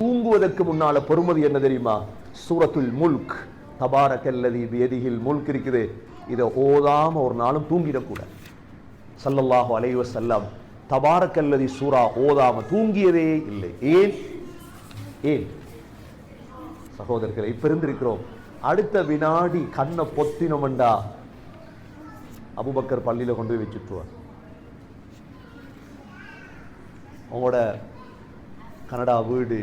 தூங்குவதற்கு முன்னால பொறுமதி என்ன தெரியுமா? சூரத்துல் முல்க். தபாரக்கல்லதி வேதியில் முல்க் இருக்குது. இதை ஓதாம ஒரு நாளும் தூங்கிடக்கூடாது. சல்லல்லாஹு செல்லம் தபார தபாரக்கல்லதி சூரா ஓதாம தூங்கியதே இல்லை. ஏன்? ஏன்? சகோதரர்களை இப்ப இருந்திருக்கிறோம் அடுத்த வினாடி கண்ணை பொத்தினோம்டா. அபுபக்கர் பள்ளியில கொண்டு போய் வச்சுட்டுவார் உங்களோட கனடா வீடு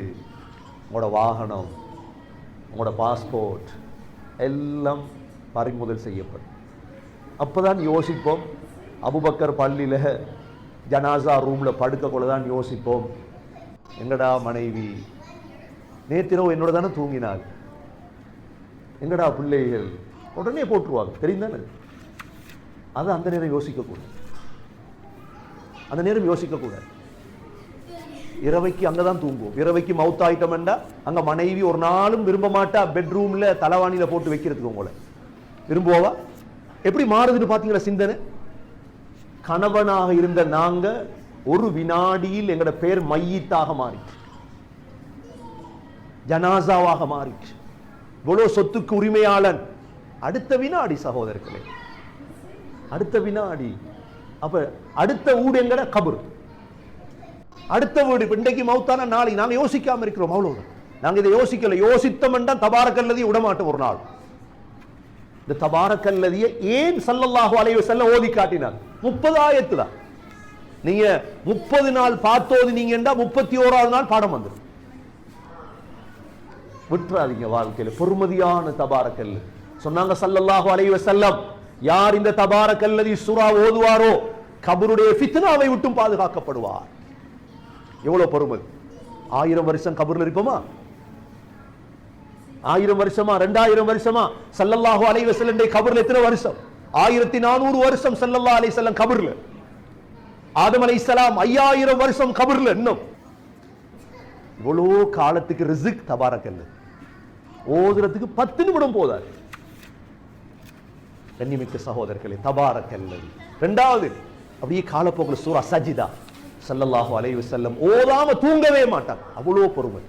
உங்களோட வாகனம் உங்களோட பாஸ்போர்ட் எல்லாம் பறிமுதல் செய்யப்படும். அப்பதான் யோசிப்போம் அபுபக்கர் பள்ளியில் ஜனாசா ரூமில் படுக்கக்குள்ள தான் யோசிப்போம். எங்கடா மனைவி? நேத்திரவு என்னோட தானே தூங்கினாள். எங்கடா பிள்ளைகள்? உடனே போட்டுருவாங்க தெரியும் தானே அது அந்த நேரம் யோசிக்கக்கூடாது. அந்த நேரம் யோசிக்கக்கூடாது. இரவைக்கு அங்கே தான் தூங்குவோம். இரவைக்கு மவுத் ஆயிட்டோம்டா அங்கே மனைவி ஒரு நாளும் விரும்ப மாட்டா பெட்ரூமில் தலைவாணியில் போட்டு வைக்கிறதுக்கு உங்களை. விரும்புவா எப்படி மாறுதுன்னு பார்த்தீங்களா சிந்தனை? கணவனாக இருந்த நாங்க ஒரு வினாடியில் எங்களோட பேர் மையத்தாக மாறிச்சு. ஜனாசாவாக மாறிச்சு. இவ்வளோ சொத்துக்கு உரிமையாளன். அடுத்த வினாடி சகோதரர்களே. அடுத்த வினாடி. அப்ப அடுத்த ஊடு எங்கட கபர். அடுத்த வீடு இன்றைக்கு மௌத்தான நாளைக்கு நாங்கள் யோசிக்காம இருக்கிறோம் அவ்வளவுதான். நாங்க இதை யோசிக்கல. யோசித்தோம்டா தபாரக்கல்லதி விடமாட்டோம் ஒரு நாள். இந்த தபாரக்கல்லதியை ஏன் சல்லல்லாஹு அலைஹி செல்ல ஓதி காட்டினார்? முப்பது ஆயத்து தான் நீங்க முப்பது நாள் பார்த்தோது நீங்கண்டா முப்பத்தி ஓராவது நாள் பாடம் வந்துடும் விட்டுறாதீங்க வாழ்க்கையில. பொறுமதியான தபாரக்கல். சொன்னாங்க சல்லல்லாஹு அலைஹி செல்லம் யார் இந்த தபாரக்கல்லதி சுறா ஓதுவாரோ கபருடைய ஃபித்னாவை விட்டும் பாதுகாக்கப்படுவார். எவ்வளவு பொறுமை? ஆயிரம் வருஷம் கபூரில் இருப்போமா? ஆயிரம் வருஷமா ரெண்டாயிரம் வருஷமா? சல்லல்லாஹு அலைவ வஸல்லம் கபர்ல எத்தனை வருஷம்? ஆயிரத்தி நானூறு வருஷம் சல்லல்லாஹு அலை செல்லம் கபர்ல. ஆதம் அலைஹிஸ்ஸலாம் ஐயாயிரம் வருஷம் கபூர்ல இன்னும். இவ்வளோ காலத்துக்கு ரிசிக் தபாரக்கல்ல. ஓதுறதுக்கு பத்து நிமிடம் போதாது. கண்ணிமிக்க சகோதரர்களே தபாரக்கல்லது ரெண்டாவது அப்படியே காலப்போக்கில் சூரா சஜிதா. சல்லல்லாஹு அலைவு செல்லம் ஓதாம தூங்கவே மாட்டார் அவ்வளோ பொறுமை.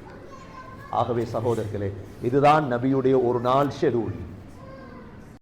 ஆகவே சகோதரர்களே இதுதான் நபியுடைய ஒரு நாள் ஷெடியூல்.